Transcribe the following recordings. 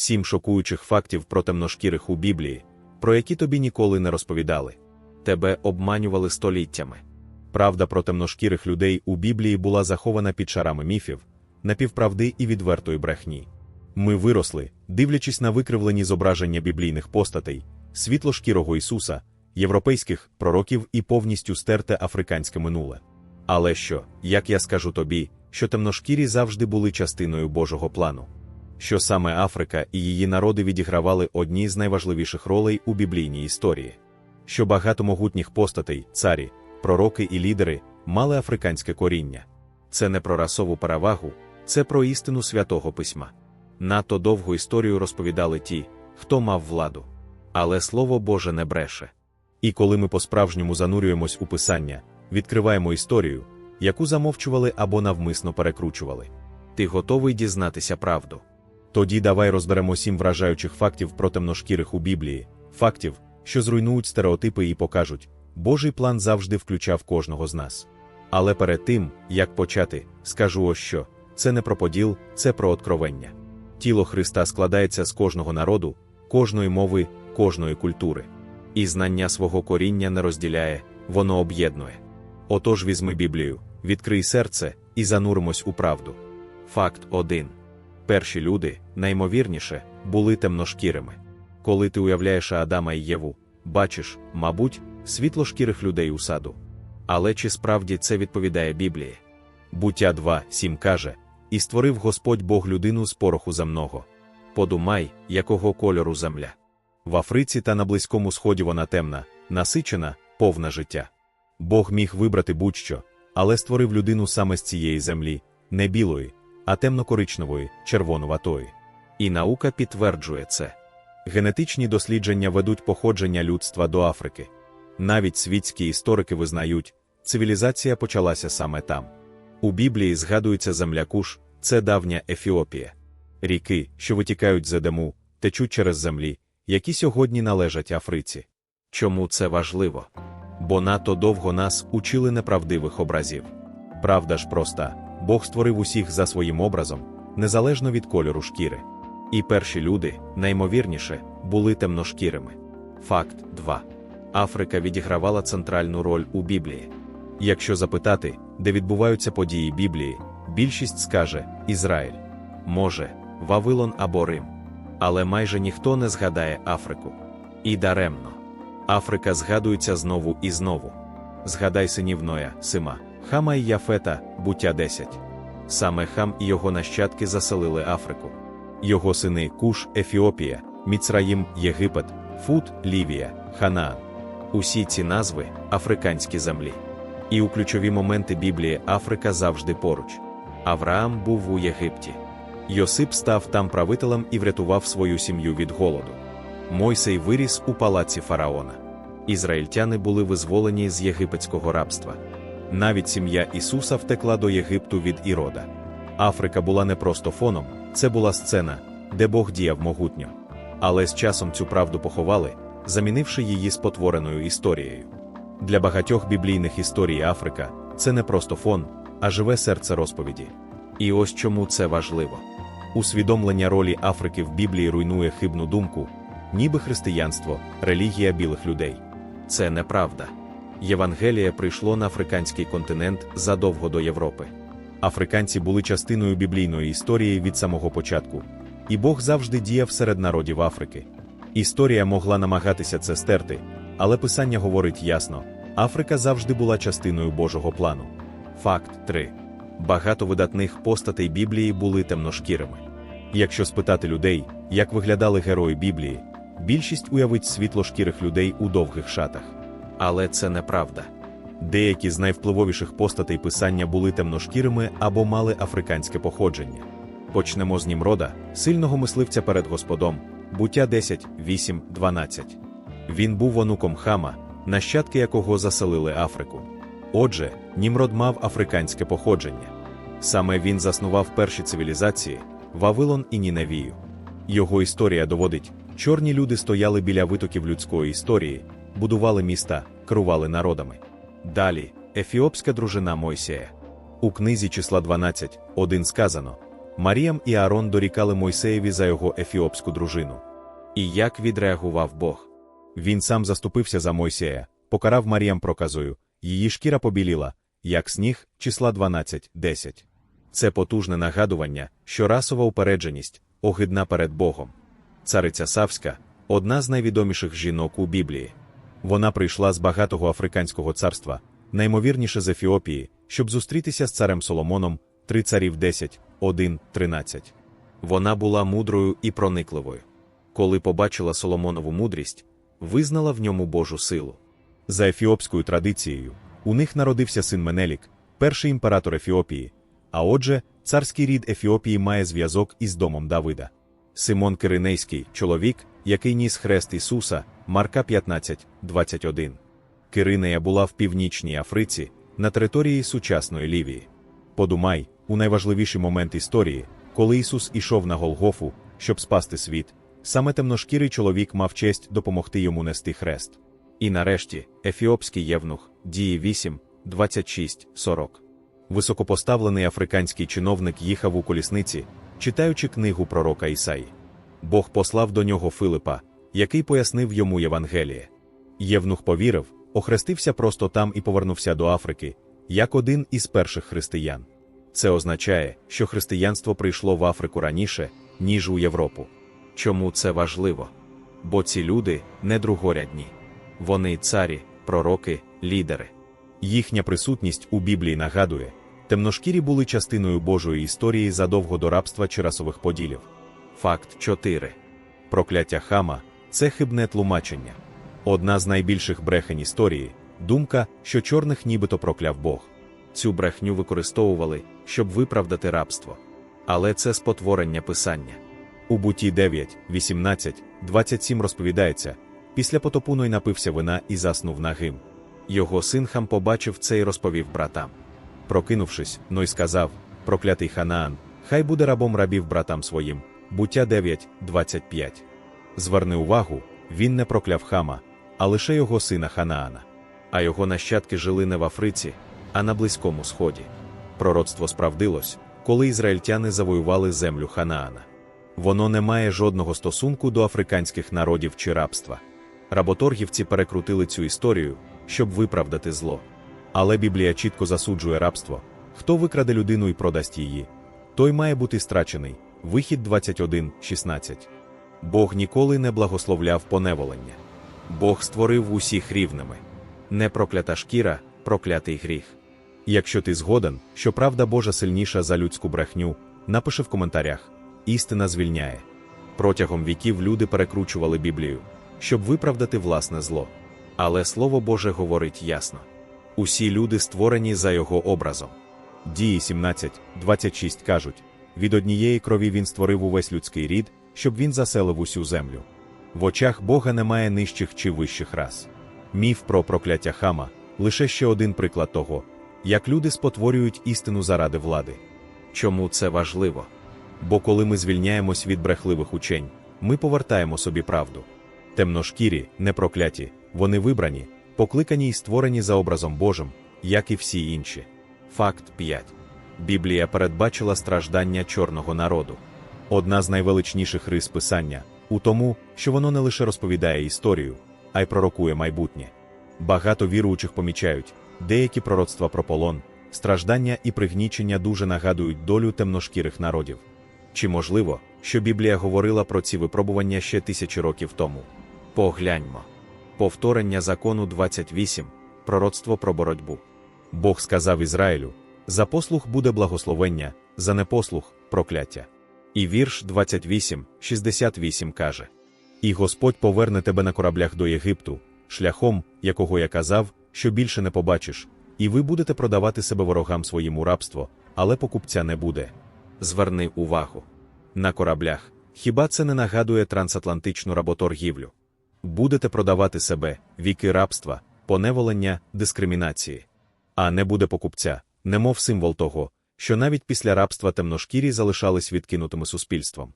Сім шокуючих фактів про темношкірих у Біблії, про які тобі ніколи не розповідали. Тебе обманювали століттями. Правда про темношкірих людей у Біблії була захована під шарами міфів, напівправди і відвертої брехні. Ми виросли, дивлячись на викривлені зображення біблійних постатей, світлошкірого Ісуса, європейських пророків і повністю стерте африканське минуле. Але що, як я скажу тобі, що темношкірі завжди були частиною Божого плану? Що саме Африка і її народи відігравали одні з найважливіших ролей у біблійній історії, що багато могутніх постатей, царі, пророки і лідери мали африканське коріння. Це не про расову перевагу, це про істину святого письма. Надто довгу історію розповідали ті, хто мав владу. Але Слово Боже не бреше. І коли ми по-справжньому занурюємось у писання, відкриваємо історію, яку замовчували або навмисно перекручували. Ти готовий дізнатися правду. Тоді давай розберемо сім вражаючих фактів про темношкірих у Біблії, фактів, що зруйнують стереотипи і покажуть, Божий план завжди включав кожного з нас. Але перед тим, як почати, скажу ось що це не про поділ, це про откровення. Тіло Христа складається з кожного народу, кожної мови, кожної культури. І знання свого коріння не розділяє, воно об'єднує. Отож візьми Біблію, відкрий серце і зануримось у правду. Факт 1. Перші люди, наймовірніше, були темношкірими. Коли ти уявляєш Адама і Єву, бачиш, мабуть, світлошкірих людей у саду. Але чи справді це відповідає Біблії? Буття 2, 7 каже: І створив Господь Бог людину з пороху земного. Подумай, якого кольору земля. В Африці та на Близькому Сході вона темна, насичена, повна життя. Бог міг вибрати будь-що, але створив людину саме з цієї землі, не білої, а темно-коричневої, червонуватої. І наука підтверджує це. Генетичні дослідження ведуть походження людства до Африки. Навіть світські історики визнають, цивілізація почалася саме там. У Біблії згадується земля Куш, це давня Ефіопія. Ріки, що витікають з Едему, течуть через землі, які сьогодні належать Африці. Чому це важливо? Бо надто довго нас учили неправдивих образів. Правда ж проста, Бог створив усіх за своїм образом, незалежно від кольору шкіри. І перші люди, наймовірніше, були темношкірими. Факт 2. Африка відігравала центральну роль у Біблії. Якщо запитати, де відбуваються події Біблії, більшість скаже Ізраїль, може, Вавилон або Рим. Але майже ніхто не згадає Африку. І даремно. Африка згадується знову і знову. Згадай синів Ноя, Сима, Хама і Яфета, буття 10. Саме Хам і його нащадки заселили Африку. Його сини Куш, Ефіопія, Міцраїм, Єгипет, Фут, Лівія, Ханаан. Усі ці назви африканські землі. І у ключові моменти Біблії Африка завжди поруч. Авраам був у Єгипті. Йосип став там правителем і врятував свою сім'ю від голоду. Мойсей виріс у палаці фараона. Ізраїльтяни були визволені з єгипетського рабства. Навіть сім'я Ісуса втекла до Єгипту від Ірода. Африка була не просто фоном, це була сцена, де Бог діяв могутньо. Але з часом цю правду поховали, замінивши її спотвореною історією. Для багатьох біблійних історій Африка це не просто фон, а живе серце розповіді. І ось чому це важливо. Усвідомлення ролі Африки в Біблії руйнує хибну думку, ніби християнство, релігія білих людей. Це неправда. Євангеліє прийшло на африканський континент задовго до Європи. Африканці були частиною біблійної історії від самого початку, і Бог завжди діяв серед народів Африки. Історія могла намагатися це стерти, але Писання говорить ясно: Африка завжди була частиною Божого плану. Факт 3. Багато видатних постатей Біблії були темношкірими. Якщо спитати людей, як виглядали герої Біблії, більшість уявить світлошкірих людей у довгих шатах. Але це неправда. Деякі з найвпливовіших постатей писання були темношкірими або мали африканське походження. Почнемо з Німрода, сильного мисливця перед Господом, буття 10, 8, 12. Він був онуком хама, нащадки якого заселили Африку. Отже, Німрод мав африканське походження. Саме він заснував перші цивілізації Вавилон і Ніневію. Його історія доводить, чорні люди стояли біля витоків людської історії, будували міста, керували народами. Далі ефіопська дружина Мойсія. У книзі числа 12, 1 сказано: Маріям і Аарон дорікали Мойсеєві за його ефіопську дружину. І як відреагував Бог? Він сам заступився за Мойсея, покарав Маріям проказою, її шкіра побіліла, як сніг, числа 12, 10. Це потужне нагадування, що расова упередженість огидна перед Богом. Цариця Савська одна з найвідоміших жінок у Біблії. Вона прийшла з багатого африканського царства, наймовірніше з Ефіопії, щоб зустрітися з царем Соломоном, три царів 10, 1, 13. Вона була мудрою і проникливою. Коли побачила Соломонову мудрість, визнала в ньому Божу силу. За ефіопською традицією, у них народився син Менелік, перший імператор Ефіопії, а отже, царський рід Ефіопії має зв'язок із домом Давида. Симон Киринейський, чоловік, який ніс хрест Ісуса, Марка 15, 21. Киринея була в північній Африці, на території сучасної Лівії. Подумай, у найважливіший момент історії, коли Ісус ішов на Голгофу, щоб спасти світ, саме темношкірий чоловік мав честь допомогти йому нести хрест. І нарешті, ефіопський євнух, дії 8, 26, 40. Високопоставлений африканський чиновник їхав у колісниці, читаючи книгу пророка Ісаї. Бог послав до нього Филипа, який пояснив йому Євангеліє. Євнух повірив, охрестився просто там і повернувся до Африки, як один із перших християн. Це означає, що християнство прийшло в Африку раніше, ніж у Європу. Чому це важливо? Бо ці люди не другорядні. Вони царі, пророки, лідери. Їхня присутність у Біблії нагадує, темношкірі були частиною Божої історії задовго до рабства чи расових поділів. Факт 4. Прокляття хама це хибне тлумачення. Одна з найбільших брехень історії думка, що чорних нібито прокляв Бог. Цю брехню використовували, щоб виправдати рабство. Але це спотворення писання. У буті 9, 18, 27 розповідається після потопу Ной напився вина і заснув нагим. Його син хам побачив це і розповів братам. Прокинувшись, Ной сказав: Проклятий Ханаан, хай буде рабом рабів братам своїм. Буття 9, 25. Зверни увагу, він не прокляв хама, а лише його сина Ханаана. А його нащадки жили не в Африці, а на Близькому Сході. Пророцтво справдилось, коли ізраїльтяни завоювали землю Ханаана. Воно не має жодного стосунку до африканських народів чи рабства. Работоргівці перекрутили цю історію, щоб виправдати зло. Але Біблія чітко засуджує рабство хто викраде людину і продасть її, той має бути страчений. Вихід 21, 16. Бог ніколи не благословляв поневолення. Бог створив усіх рівними. Не проклята шкіра, проклятий гріх. Якщо ти згоден, що правда Божа сильніша за людську брехню, напиши в коментарях. Істина звільняє. Протягом віків люди перекручували Біблію, щоб виправдати власне зло. Але Слово Боже говорить ясно: усі люди створені за його образом. Дії 17, 26 кажуть: від однієї крові він створив увесь людський рід, щоб він заселив усю землю. В очах Бога немає нижчих чи вищих рас. Міф про прокляття хама лише ще один приклад того, як люди спотворюють істину заради влади. Чому це важливо? Бо коли ми звільняємось від брехливих учень, ми повертаємо собі правду. Темношкірі, не прокляті, вони вибрані, покликані і створені за образом Божим, як і всі інші. Факт 5. Біблія передбачила страждання чорного народу. Одна з найвеличніших рис писання у тому, що воно не лише розповідає історію, а й пророкує майбутнє. Багато віруючих помічають, деякі пророцтва про полон, страждання і пригнічення дуже нагадують долю темношкірих народів. Чи можливо, що Біблія говорила про ці випробування ще тисячі років тому? Погляньмо. Повторення закону 28, пророцтво про боротьбу. Бог сказав Ізраїлю: за послух буде благословення, за непослух прокляття. І вірш 28, 68 каже: І Господь поверне тебе на кораблях до Єгипту, шляхом, якого я казав, що більше не побачиш, і ви будете продавати себе ворогам своїм у рабство, але покупця не буде. Зверни увагу. На кораблях. Хіба це не нагадує трансатлантичну работоргівлю? Будете продавати себе, віки рабства, поневолення, дискримінації. А не буде покупця, немов символ того, що навіть після рабства темношкірі залишались відкинутими суспільством.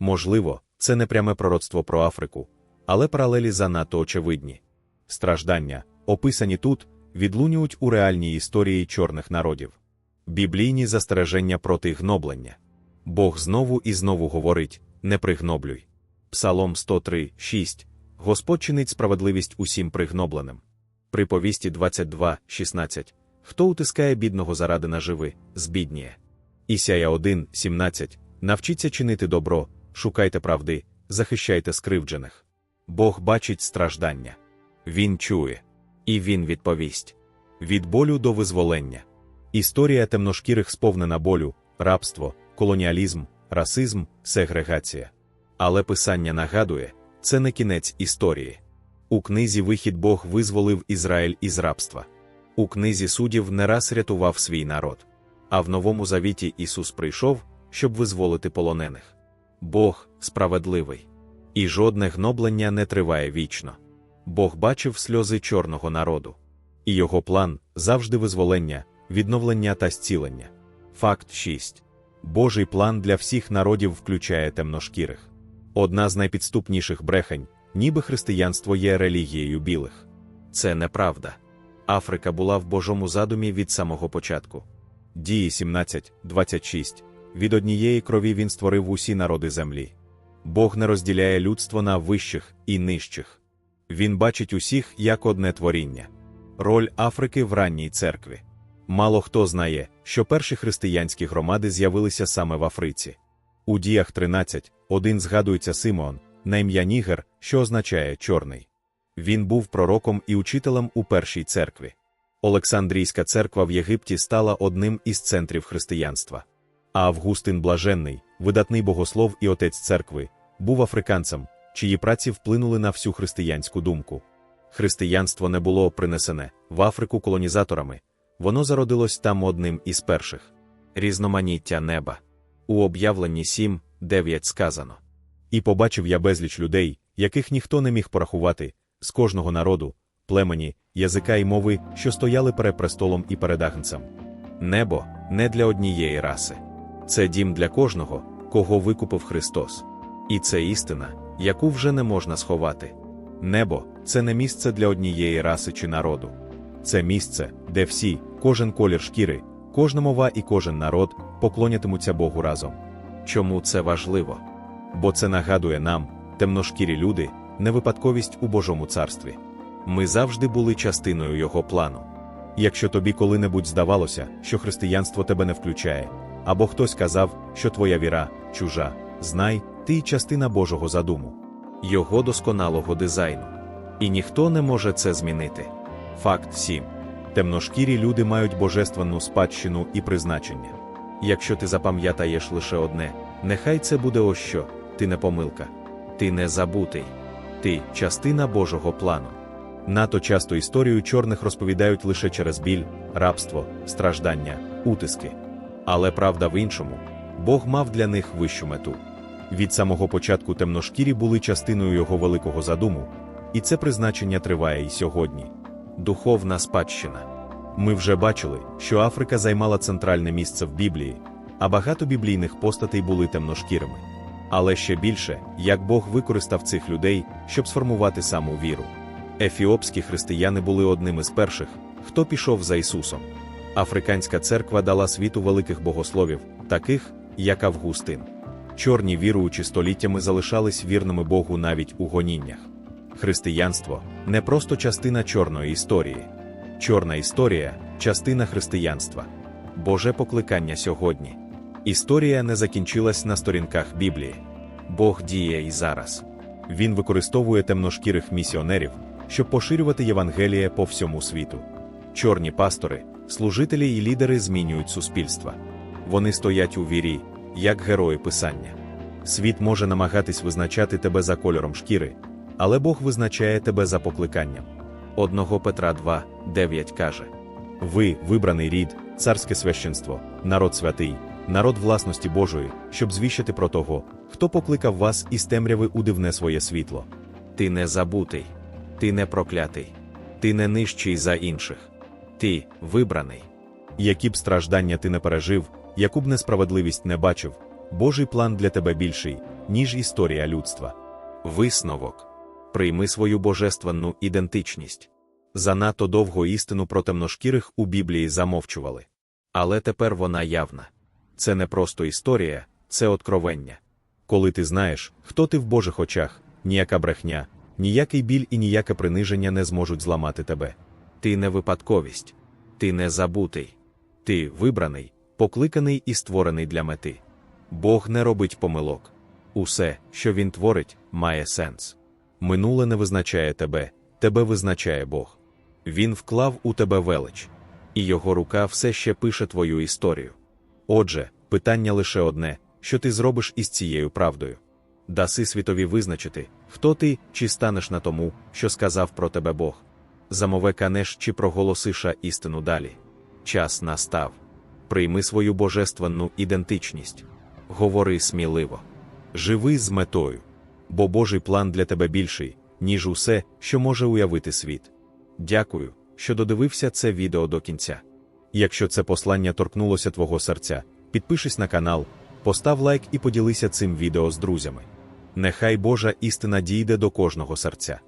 Можливо, це не пряме пророцтво про Африку, але паралелі занадто очевидні. Страждання, описані тут, відлунюють у реальній історії чорних народів. Біблійні застереження проти гноблення. Бог знову і знову говорить: не пригноблюй. Псалом 103, 6. Господь чинить справедливість усім пригнобленим. Приповісті 22, 16. Хто утискає бідного заради наживи, збідніє. Ісяя 1, 17. Навчіться чинити добро, шукайте правди, захищайте скривджених. Бог бачить страждання. Він чує. І він відповість. Від болю до визволення. Історія темношкірих сповнена болю, рабство, колоніалізм, расизм, сегрегація. Але Писання нагадує, це не кінець історії. У книзі Вихід Бог визволив Ізраїль із рабства. У книзі суддів не раз рятував свій народ. А в Новому Завіті Ісус прийшов, щоб визволити полонених. Бог справедливий. І жодне гноблення не триває вічно. Бог бачив сльози чорного народу. І його план завжди визволення, відновлення та зцілення. Факт 6. Божий план для всіх народів включає темношкірих. Одна з найпідступніших брехень, ніби християнство є релігією білих. Це неправда. Африка була в Божому задумі від самого початку. Дії 17, 26. Від однієї крові він створив усі народи землі. Бог не розділяє людство на вищих і нижчих. Він бачить усіх як одне творіння. Роль Африки в ранній церкві. Мало хто знає, що перші християнські громади з'явилися саме в Африці. У діях 13, один згадується Симеон, на ім'я Нігер, що означає чорний. Він був пророком і учителем у першій церкві. Олександрійська церква в Єгипті стала одним із центрів християнства. А Августин Блаженний, видатний богослов і отець церкви, був африканцем, чиї праці вплинули на всю християнську думку. Християнство не було принесене в Африку колонізаторами, воно зародилось там одним із перших різноманіття неба. У об'явленні 7, 9 сказано. І побачив я безліч людей, яких ніхто не міг порахувати, з кожного народу, племені, язика і мови, що стояли перед престолом і перед агнцем. Небо не для однієї раси. Це дім для кожного, кого викупив Христос. І це істина, яку вже не можна сховати. Небо це не місце для однієї раси чи народу. Це місце, де всі, кожен колір шкіри, кожна мова і кожен народ поклонятимуться Богу разом. Чому це важливо? Бо це нагадує нам, темношкірі люди, не випадковість у Божому царстві. Ми завжди були частиною його плану. Якщо тобі коли-небудь здавалося, що християнство тебе не включає, або хтось казав, що твоя віра чужа, знай, ти частина Божого задуму, його досконалого дизайну. І ніхто не може це змінити. Факт 7. Темношкірі люди мають божественну спадщину і призначення. Якщо ти запам'ятаєш лише одне, нехай це буде ось що, ти не помилка, ти не забутий, ти частина Божого плану. Нато часто історію чорних розповідають лише через біль, рабство, страждання, утиски. Але правда в іншому Бог мав для них вищу мету. Від самого початку темношкірі були частиною його великого задуму, і це призначення триває й сьогодні. Духовна спадщина. Ми вже бачили, що Африка займала центральне місце в Біблії, а багато біблійних постатей були темношкірими. Але ще більше, як Бог використав цих людей, щоб сформувати саму віру. Ефіопські християни були одним із перших, хто пішов за Ісусом. Африканська церква дала світу великих богословів, таких, як Августин. Чорні віруючі століттями залишались вірними Богу навіть у гоніннях. Християнство не просто частина чорної історії. Чорна історія частина християнства. Боже покликання сьогодні. Історія не закінчилась на сторінках Біблії. Бог діє і зараз. Він використовує темношкірих місіонерів, щоб поширювати Євангеліє по всьому світу. Чорні пастори, служителі і лідери змінюють суспільства. Вони стоять у вірі, як герої Писання. Світ може намагатись визначати тебе за кольором шкіри, але Бог визначає тебе за покликанням. Одного Петра 2, 9 каже: Ви, вибраний рід, царське священство, народ святий, народ власності Божої, щоб звіщати про того, хто покликав вас із темряви у дивне своє світло. Ти не забутий, ти не проклятий, ти не нижчий за інших. Ти вибраний. Які б страждання ти не пережив, яку б несправедливість не бачив, Божий план для тебе більший, ніж історія людства. Висновок прийми свою божественну ідентичність. Занадто довго істину про темношкірих у Біблії замовчували. Але тепер вона явна. Це не просто історія, це откровення. Коли ти знаєш, хто ти в Божих очах, ніяка брехня, ніякий біль і ніяке приниження не зможуть зламати тебе. Ти не випадковість, ти не забутий, ти вибраний, покликаний і створений для мети. Бог не робить помилок. Усе, що він творить, має сенс. Минуле не визначає тебе, тебе визначає Бог. Він вклав у тебе велич, і його рука все ще пише твою історію. Отже, питання лише одне: що ти зробиш із цією правдою? Даси світові визначити, хто ти, чи станеш на тому, що сказав про тебе Бог. Замове канеш чи проголосиша істину далі. Час настав. Прийми свою божественну ідентичність. Говори сміливо. Живи з метою. Бо Божий план для тебе більший, ніж усе, що може уявити світ. Дякую, що додивився це відео до кінця. Якщо це послання торкнулося твого серця, підпишись на канал, постав лайк і поділися цим відео з друзями. Нехай Божа істина дійде до кожного серця.